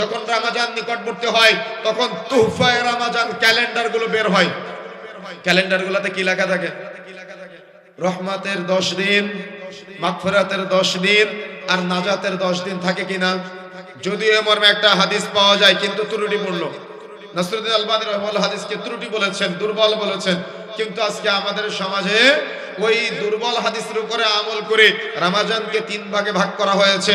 যখন রামাজান নিকটবর্তী হয়, তখন তুহফায় রামাজান ক্যালেন্ডারগুলো বের হয়। ক্যালেন্ডার গুলাতে কি লেখা থাকে? রহমাতের দশ দিন, মাগফিরাতের দশ দিন, আর নাজাতের দশ দিন থাকে কিনা? যদিও এ মর্মে একটা হাদিস পাওয়া যায়, কিন্তু ত্রুটিপূর্ণ নাসরুদ্দিন আলবানী রহমাল হাদিসকে ত্রুটি বলেছেন, দুর্বল বলেছেন। কিন্তু আজকে আমাদের সমাজে ওই দুর্বল হাদিসের উপরে আমল করে রামাজানকে তিন ভাগে ভাগ করা হয়েছে।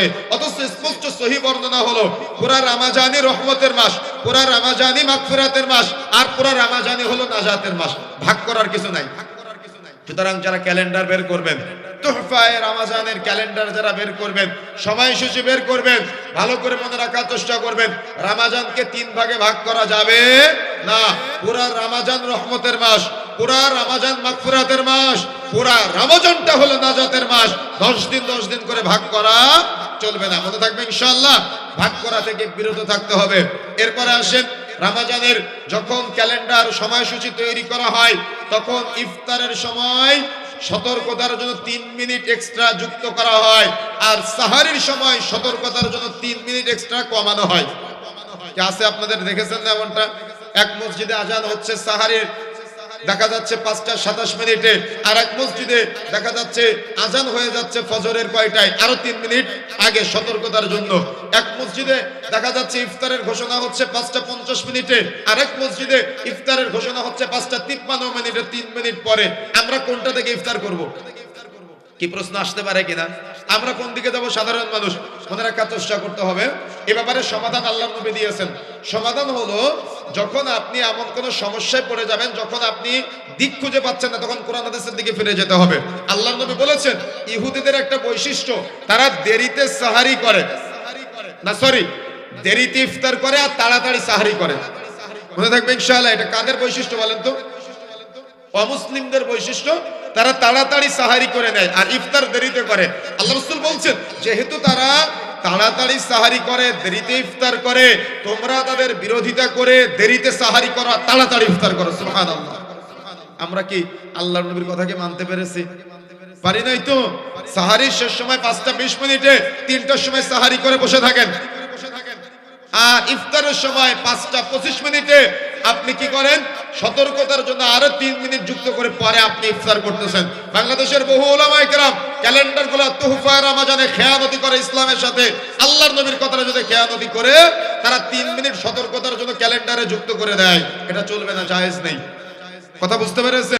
স্পষ্ট সহি বর্ণনা হলো, পুরা রামাজানি রহমতের মাস, পুরা রামাজানি মাগফিরাতের মাস, আর পুরা রামাজানি হলো নাজাতের মাস। ভাগ করার কিছু নাই। সুতরাং যারা ক্যালেন্ডার বের করবেন না। রামাজান মাগফিরাতের মাস রামাজানটা হলো নাজাতের মাস। দশ দিন দশ দিন করে ভাগ করা চলবে না, মনে থাকবে ইনশাআল্লাহ। ভাগ করা থেকে বিরত থাকতে হবে। এরপরে আসেন রামাজানের, যখন ক্যালেন্ডার সময়সূচি তৈরি করা হয়, তখন ইফতারের সময় সতর্কতার জন্য তিন মিনিট এক্সট্রা যুক্ত করা হয়, আর সাহারির সময় সতর্কতার জন্য তিন মিনিট এক্সট্রা কমানো হয়। আছে আপনাদের দেখেছেন না এমনটা? এক মসজিদে আজান হচ্ছে, সাহারির দেখা যাচ্ছে পাঁচটা সাতাশ মিনিটে আর এক মসজিদে দেখা যাচ্ছে আজান হয়ে যাচ্ছে ফজরের কয়টায়, আরও তিন মিনিট আগে সতর্কতার জন্য। এক মসজিদে দেখা যাচ্ছে ইফতারের ঘোষণা হচ্ছে পাঁচটা পঞ্চাশ মিনিটে আর এক মসজিদে ইফতারের ঘোষণা হচ্ছে পাঁচটা তিপ্পান্ন মিনিটে, তিন মিনিট পরে। আমরা কোনটা থেকে ইফতার করব? কি প্রশ্ন আসতে পারে কিনা? আমরা কোন দিকে যাব? সাধারণ মানুষ। মনে রাখার চেষ্টা করতে হবে। এ ব্যাপারে সমাধান আল্লাহ নবী দিয়েছেন। সমাধান হলো যখন আপনি এমন কোন সমস্যায় পড়ে যাবেন, যখন আপনি দিক খুঁজে পাচ্ছেন না, তখন কোরআন হাদিসের দিকে ফিরে যেতে হবে। আল্লাহ নবী বলেছেন, ইহুদিদের একটা বৈশিষ্ট্য, তারা দেরিতে সাহারি করে। না সরি দেরিতে ইফতার করে আর তাড়াতাড়ি সাহারি করে। মনে থাকবে ইনশাআল্লাহ, এটা কাদের বৈশিষ্ট্য বলেন তো? অমুসলিমদের বৈশিষ্ট্য, তারা তাড়াতাড়ি সাহারি করে নেয় আর ইফতার দেরিতে করে। আল্লাহ রসুল বলছেন, যেহেতু তারা তাড়াতাড়ি সাহারি করে, দেরিতে ইফতার করে, তোমরা তাদের বিরোধিতা করে, দেরিতে সাহারি করা, তাড়াতাড়ি ইফতার করো, সুবহানাল্লাহ। আমরা কি আল্লাহর নবীর কথাকে মানতে পেরেছি? পারি নাই তো? সাহারির শেষ সময় পাঁচটা বিশ মিনিটে, তিনটার সময় সাহারি করে বসে থাকেন। আর ইফতারের সময় পাঁচটা পঁচিশ মিনিটে, আপনি কি করেন? সতর্কতার জন্য আরও তিন মিনিট যুক্ত করে পরে আপনি ইফতার করতেছেন। বাংলাদেশের বহু ওলামাই কেরাম ক্যালেন্ডারগুলো তুহফা রামাজানে খেয়ানতি করে ইসলামের সাথে, আল্লাহর নবীর কথাটা যদি খেয়ানতি করে, তারা তিন মিনিট সতর্কতার জন্য ক্যালেন্ডারে যুক্ত করে দেয়। এটা চলবে না, জায়েজ নেই। কথা বুঝতে পেরেছে